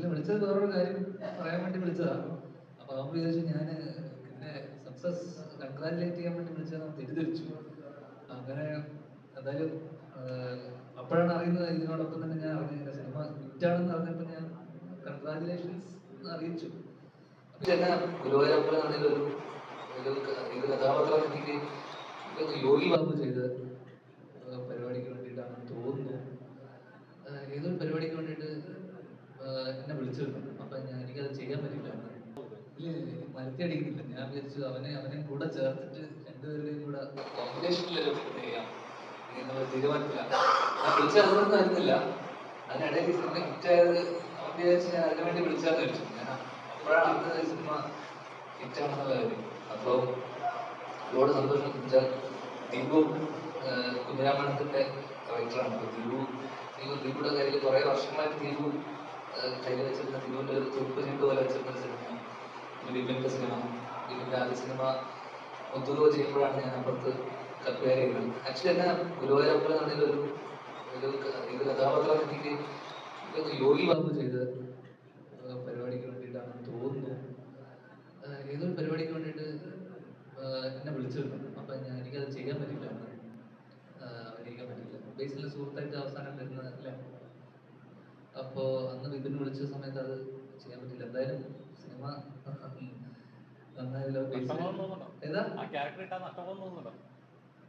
ബേസിൽ വിളിച്ചത് വേറൊരു കാര്യം പറയാൻ വേണ്ടി വിളിച്ചതാണ് അപ്പൊ അവൻ വിചാരിച്ചു ഞാൻ പിന്നെ സക്സസ് കൺഗ്രാജുലേറ്റ് ചെയ്യാൻ വേണ്ടി വിളിച്ചത് തിരിതിരിച്ചു അങ്ങനെ എന്തായാലും അപ്പോഴാണ് അറിയുന്നത് ഇതിനോടൊപ്പം തന്നെ ഞാൻ അറിഞ്ഞ സിനിമ ഹിറ്റാണെന്ന് അറിഞ്ഞപ്പോൾ ഞാൻ കൺഗ്രാജുലേഷൻസ് അറിയിച്ചു. ഗുരുവായൂരപ്പനാണെങ്കിലും ഒരു കഥാപാത്രം എനിക്ക് യോഗി ബാബു ചെയ്ത ആഹ്, പരിപാടിക്ക് വേണ്ടിയിട്ടാണെന്ന് തോന്നുന്നു ആഹ്, ഏതൊരു പരിപാടിക്ക് വേണ്ടിയിട്ട് ആഹ്, എന്നെ വിളിച്ചിരുന്നു അപ്പൊ ഞാൻ എനിക്കത് ചെയ്യാൻ പറ്റില്ല. ഇല്ല മരത്തി അടിക്കുന്നില്ല. ഞാൻ വിചാരിച്ചു അവനെ അവനെ കൂടെ ചേർത്തിട്ട് രണ്ടുപേരുടെയും കൂടെ ആയിരുന്നില്ല അതിനിടയിൽ സിനിമ ഹിറ്റായത് അവൻ ഞാൻ അതിനു വേണ്ടി വിളിച്ചാന്ന് വെച്ചു ഞാൻ അപ്പോഴാണ് അറിഞ്ഞത് സിനിമ ഹിറ്റാണെന്നുള്ള കാര്യം. അപ്പോൾ ഒരുപാട് സന്തോഷം. വെച്ചാൽ ദീപു ആഹ്, കുഞ്ഞിരാമണത്തിന്റെ റൈറ്ററാണ് അപ്പോൾ ദീപു ദീപു ദീപുടെ കയ്യിൽ കുറേ വർഷങ്ങളായിട്ട് ദീപു കയ്യിൽ വെച്ചിരുന്ന ദീപുവിന്റെ ഒരു തുപ്പ് ചീട്ട് പോലെ വെച്ചിരുന്ന സിനിമ ദിലീപിന്റെ സിനിമ. ബിബിന്റെ ആദ്യ സിനിമ ഒത്തുതോ ചെയ്യുമ്പോഴാണ് ഞാൻ അപ്പുറത്ത് കമ്പയർ ചെയ്യുന്നത് ആക്ച്വലി എന്നാ ഗുരുവായൂരപ്പൻ ആണെങ്കിൽ ഒരു ഒരു ഇത് കഥാപാത്രം എനിക്ക് യോഗി ബാബു ചെയ്ത പരിപാടിക്ക് വേണ്ടിയിട്ടാണെന്ന് തോന്നുന്നു. ഏതൊരു പരിപാടിക്ക് വേണ്ടിയിട്ട് എന്നെ വിളിച്ചിരുന്നു. അപ്പം ഞാൻ എനിക്കത് ചെയ്യാൻ പറ്റില്ല അന്ന് അഭിനയിക്കാൻ പറ്റില്ല ബേസിലെ സുഹൃത്തായിട്ട് അവസാനം വരുന്നത് അല്ലേ? അപ്പോ അന്ന് വിപിൻ വിളിച്ച സമയത്ത് അത് ചെയ്യാൻ പറ്റില്ല. എന്തായാലും സിനിമ നന്നായല്ലോ? ഏതാ?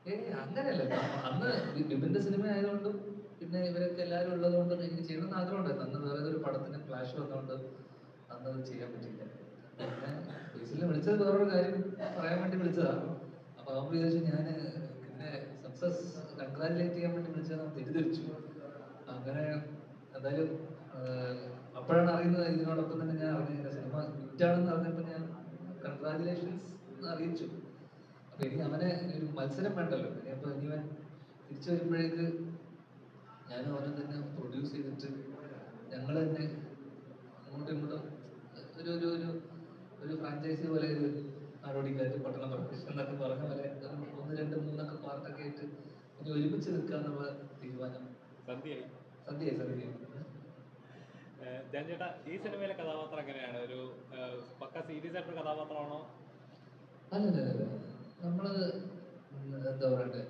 ഏ അങ്ങനെയല്ല. അന്ന് വിപിന്റെ സിനിമ ആയതുകൊണ്ടും പിന്നെ ഇവരൊക്കെ എല്ലാവരും ഉള്ളതുകൊണ്ട് എനിക്ക് ചെയ്യണമെന്ന് ആഗ്രഹമുണ്ടായിരുന്നു. അന്ന് വേറെ ഒരു പടത്തിന് ഫ്ലാഷ് വന്നുകൊണ്ട് അന്ന് അത് ചെയ്യാൻ പറ്റില്ല പിന്നെ ബേസിൽ വിളിച്ചത് വേറൊരു കാര്യം പറയാൻ വേണ്ടി വിളിച്ചതാ. അപ്പൊ അവൻ വിചാരിച്ചു ഞാൻ പിന്നെ സക്സസ് കൺഗ്രാജുലേറ്റ് ചെയ്യാൻ വേണ്ടി വിളിച്ചത് തെറ്റിദ്ധരിച്ചു. അങ്ങനെ എന്തായാലും അപ്പോഴാണ് അറിയുന്നത് ഇതിനോടൊപ്പം തന്നെ ഞാൻ അറിഞ്ഞ സിനിമ ഹിറ്റാണെന്ന് അറിഞ്ഞപ്പോൾ ഞാൻ കൺഗ്രാജുലേഷൻസ് അറിയിച്ചു. അപ്പൊ ഇനി അവനെ ഒരു മത്സരം വേണ്ടല്ലോ. അപ്പൊ ഇനി അവൻ തിരിച്ചു വരുമ്പോഴേക്ക് ഞാൻ അവനെ തന്നെ പ്രൊഡ്യൂസ് ചെയ്തിട്ട് ഞങ്ങൾ തന്നെ അങ്ങോട്ടും ഇങ്ങോട്ടും ഒരു ഒരു ഒരു ഒരു ഫ്രാഞ്ചൈസി പോലെ ഒരു നാടോടിക്കാറ്റ് പട്ടണം പ്രൊഡക്ഷൻ എന്നൊക്കെ പറഞ്ഞ പോലെ ഒന്ന് രണ്ട് മൂന്നൊക്കെ പാർട്ടൊക്കെ ആയിട്ട് ഇനി ഒരുമിച്ച് നിൽക്കാന്നുള്ള തീരുമാനം. ഏഹ് ഈ സിനിമയിലെ കഥാപാത്രം എങ്ങനെയാണ്? ഒരു പക്ക സീരിയസ് ആയിട്ടുള്ള കഥാപാത്രമാണോ? അല്ലല്ല നമ്മൾ എന്താ പറയണ്ടേ?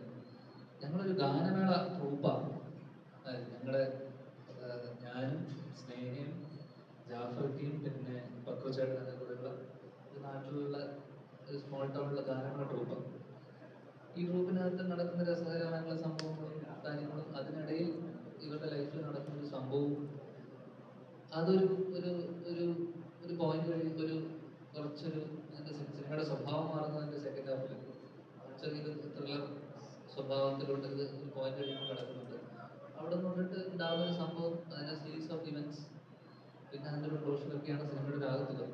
ഞങ്ങളൊരു ഗാനമേള ട്രൂപ്പാണ് ഞങ്ങളെ ഞാനും സ്നേഹയും ജാഫർക്കിയും പിന്നെ പക്വച്ചേട്ടനൊക്കെ കൂടെയുള്ള ഒരു നാട്ടിലുള്ള സ്മോൾ ടൗണിലുള്ള ഗാനമേള ട്രൂപ്പാണ് ഈ ഗ്രൂപ്പിനകത്ത് നടക്കുന്ന രസകരമായിട്ടുള്ള സംഭവങ്ങളും കാര്യങ്ങളും അതിനിടയിൽ ഇവരുടെ ലൈഫിൽ നടക്കുന്ന ഒരു സംഭവവും അതൊരു ഒരു ഒരു ഒരു പോയിന്റ് കഴിയുമ്പോൾ ഒരു കുറച്ചൊരു അതിന്റെ സി- സിനിമയുടെ സ്വഭാവം മാറുന്നതിന്റെ സെക്കൻഡ് ഹാഫിൽ ചെറിയൊരു ത്രില്ലർ സ്വഭാവത്തിലോട്ട് ഇത് ഒരു പോയിന്റ് കഴിയുമ്പോൾ കിടക്കുന്നുണ്ട്. അവിടെ നിന്നിട്ട് ഉണ്ടാകുന്ന ഒരു സംഭവം അതിന്റെ സീരീസ് ഓഫ് ഇവന്റ്സ് പിന്നെ അതിന്റെ ഒരു പ്രൊഫഷനൊക്കെയാണ് സിനിമയുടെ ഒരു ആകത്തുക.